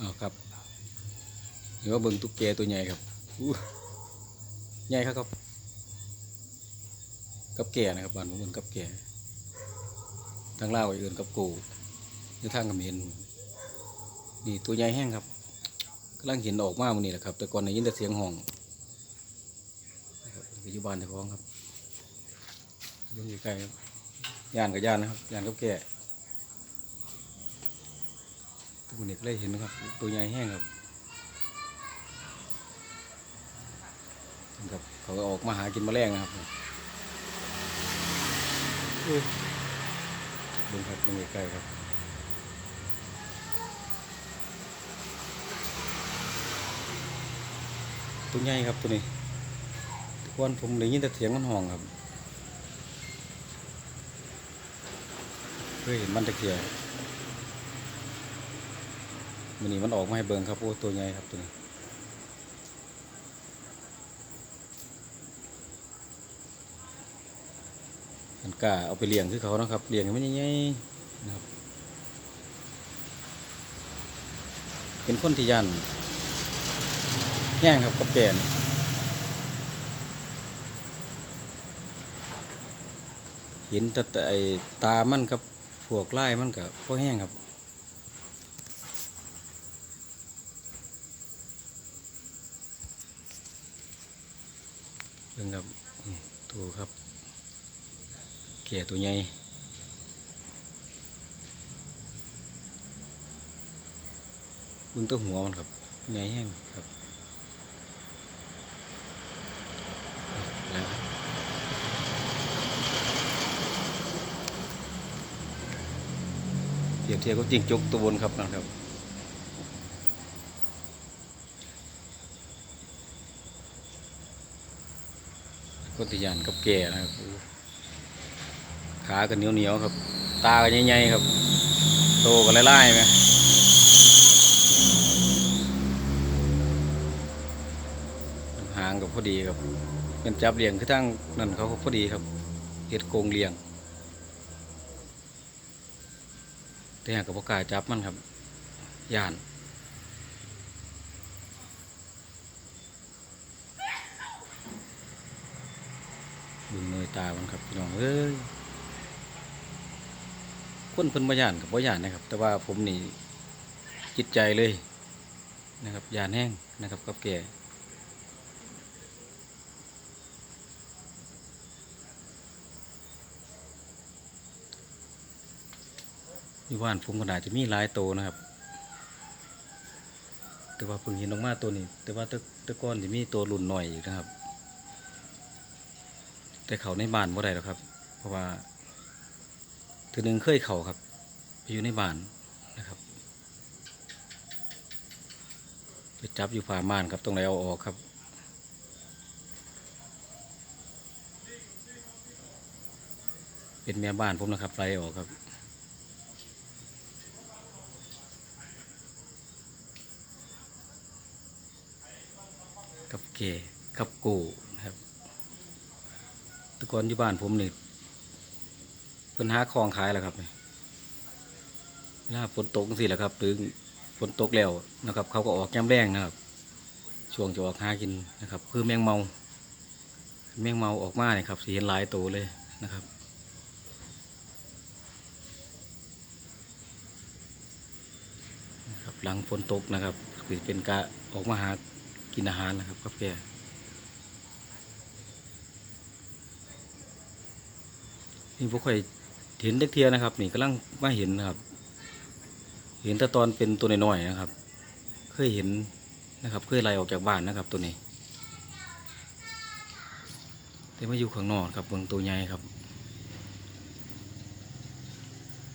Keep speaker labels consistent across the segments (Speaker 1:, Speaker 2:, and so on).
Speaker 1: อ้าวครับเดี๋ยวว่าเบิ่งตุ๊กแกตัวใหญ่ครับอู้ใหญ่ครับครับ กับแก่นะครับบ้านผมเอินกับแก่ทางลาวเอื่นกับกูหรือทางเขมรนี่ตัวใหญ่แห้งครับกำลังเห็นออกมามื่อนี้แหละครับ แต่ก่อนได้ยินแต่เสียงห้องนะคปัจจุบันเจ้าของครับยังอยู่ใกล้ครับยานกับยานนะครับยานกับแก่ ตัวนี้ก็เลยเห็นนะครับ ตัวใหญ่แห้งครับครับเขาออกมาหากินมแมลงนะครับดูครับดูใกล้ๆครับตัวใหญ่ครับตัวนี้ทุกวันผมได้ยินแต่เสียงมันห้องครับเคยเห็นมันตะเกียบ มันนี่มันออกมาให้เบิ่งครับโอ้ตัวใหญ่ครับตัวนี้มันกล้าเอาไปเลี้ยงคือเขานะครับเลี้ยงมันใหญ่ๆนะครับ เป็นคนที่ยันแห้งครับกับแกนเห็นแต่แต่ไอตามันกับพวกไล่มันกับพวกแห้งครับ เรื่งครับตัวครับแก่ตัวใหญ่เบึงตัวหัวมันครับใหญ่แห้งครับแล้วเทียบเทียบก็จริงจกตัวบนครับนะครับ คนที่ยานกับแก่นะครับขากันเหนียวเหนียวครับ ตากันใหญ่ๆครับ โตกันไล่ๆไหมหางกับพอดีครับเป็นจับเลี้ยงคือทั้งนั่นเขาก็พอดีครับเฮ็ดโกงเลี้ยงแต่หากกับพกล้าจับมันครับย่าน บึงเนยตามันครับพี่น้องเอ้ยคนเพิ่นบ่ย่านกับบ่ย่านนะครับ แต่ว่าผมนี่จิตใจเลยนะครับย่านแห้งนะครับกับแก่อยู่บ้านผมก็น่าจะมีหลายโตนะครับ แต่ว่าเพิ่งเห็นออกมาตัวนี้ แต่ว่าตะตะก้อนจะมีตัวรุ่นหน่อยอยู่นะครับ แต่เขาในบ้านบ่ได้หรอกครับ เพราะว่าตัวหนึ่งเคยเข่าครับไปอยู่ในบ้านนะครับไปจับอยู่ผ่าม่านครับตรงไหนเอาออกครับเป็นแม่บ้านผมนะครับไล่ออกครับกับเกกับกู ตะกอนอยู่บ้านผมนี่เพิ่นหาคลองขายแล้วครับนี่เวลาฝนตกสิแหละครับหรือฝนตกแล้วนะครับ เขาก็ออกแก้มแรงนะครับ ช่วงจะออกหากินนะครับ คือแมงเมา แมงเมาออกมาเนี่ยครับสีเห็นหลายตัวเลยนะครับหลังฝนตกนะครับคือเป็นกะออกมาหากินอาหารนะครับกับแก นี่พวกข่อยเห็นเล็กเทียนะครับ นี่กำลังมาเห็นนะครับ เห็นแต่ตอนเป็นตัวน้อยๆนะครับ เคยเห็นนะครับ เคยไล่ออกจากบ้านนะครับตัวนี้ แต่มาอยู่ข้างนอกครับเบิ่งตัวใหญ่ครับ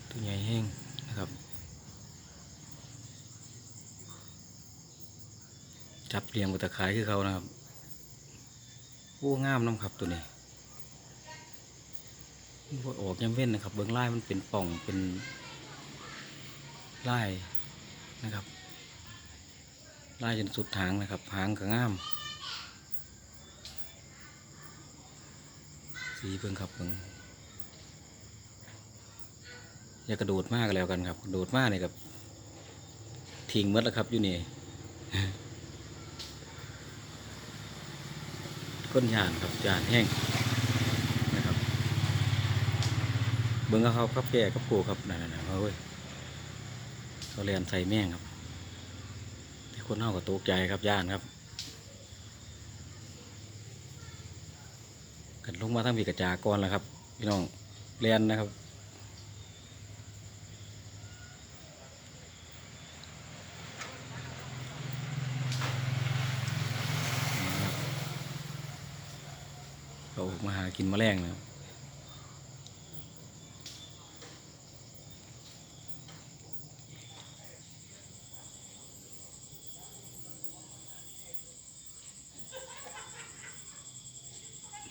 Speaker 1: ตัวใหญ่แห้งนะครับ จับเรียงกับตะขายคือเขานะครับโอ้งามน้ำครับตัวนี้ พวกออกยังเว้นนะครับ เบื้องไล่มันเป็นป่องเป็นไล่นะครับไล่จนสุดทางนะครับ หางก็งาม สีเพิ่งครับเพิ่งอย่ากระโดดมากแล้วกันครับกระโดดมากเนี่ยกับทิ้งมดแล้วครับอยู่นี่ก้นยานครับยานแห้งนะครับ เบิ้งเอาเขาครับแก่กับกูครับนั่นๆๆเฮ้ยเขาเรียนใส่แม่งครับแต่คนเฮาก็ตกใจครับย่านครับกันลงมาทั้งปีกระจากรแล้วครับ พี่น้องเรียนนะครับเขาออกมาหากินมแมลงนะครับ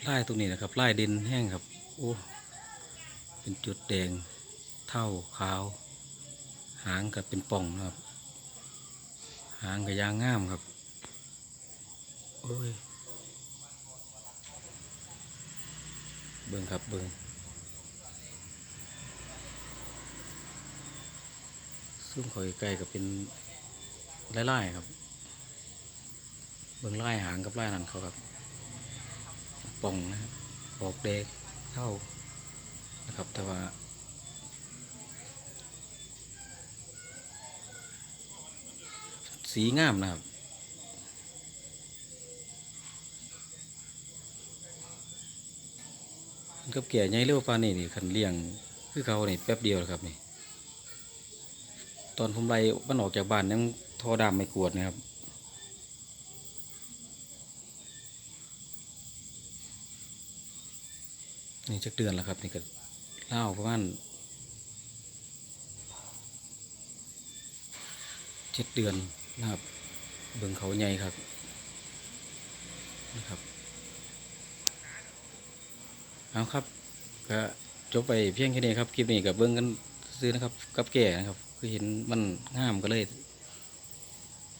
Speaker 1: ไล่ตรงนี้นะครับไล่ดินแห้งครับโอ้เป็นจุดแดงเท่าขาว หางกับเป็นป่องนะครับ หางกับยางงามครับโอ้ยเบิ่งครับเบิ่งซุ่มข่อยไก่กับเป็นไล่ๆครับ เบิ่งไล่หางกับไล่นั่นเขาครับ ป่องนะครับออกแดงเท่านะครับแต่ว่าสีงามนะครับกับแก่ใหญ่เร็วปานนี่นี่คันเลี้ยงคือเขานี่แป๊บเดียวละครับนี่ ตอนผมไล่มันออกจากบ้านยังทอดามไม่กวดนะครับ นี่จักเดือนแล้วครับ นี่ก็เล่าประมาณเจ็ดเดือนนะครับ เบิ่งเขาใหญ่ครับนะครับเอาครับก็จบไปเพียงแค่นี้ครับคลิปนี้กับเบิ้งกันซื้อนะครับกับแก่นะครับ คือเห็นมันงามก็เลย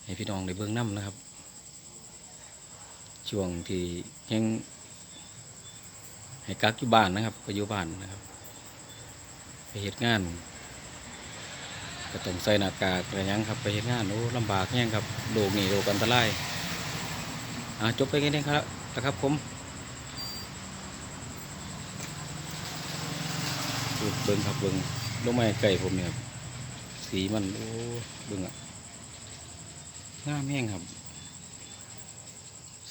Speaker 1: ให้พี่น้องได้เบิ้งน้ำนะครับ ช่วงที่ยัง ให้กักอยู่บ้านนะครับ ก็อยู่บ้านนะครับ ไปเหตุงานก็ต้องใส่หน้ากากอะไรยังครับ ไปเหตุงานโอ้ลำบากแย่งครับโลกนี่โลกอันตรายอ่าจบไปแค่นี้ครับนะครับผมเบิ้งครับเบิ้งลงมาไก่ผมเนี่ยสีมันโอ้เบิ้งอะงามแห้งครับ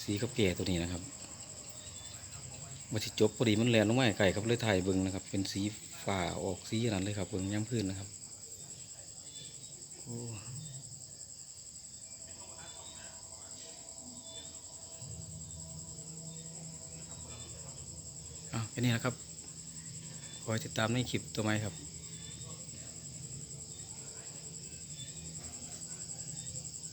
Speaker 1: สีกับแก่ตัวนี้นะครับ มาสิจบพอดีมันแลนลงมาไก่ครับเลยถ่ายเบิ้งนะครับ เป็นสีฝ่าออกสีนั้นเลยครับเบิ้งย้ำพื้นนะครับอ้เอาแค่นี้นะครับคอยติดตามในคลิปตัวใหม่ครับ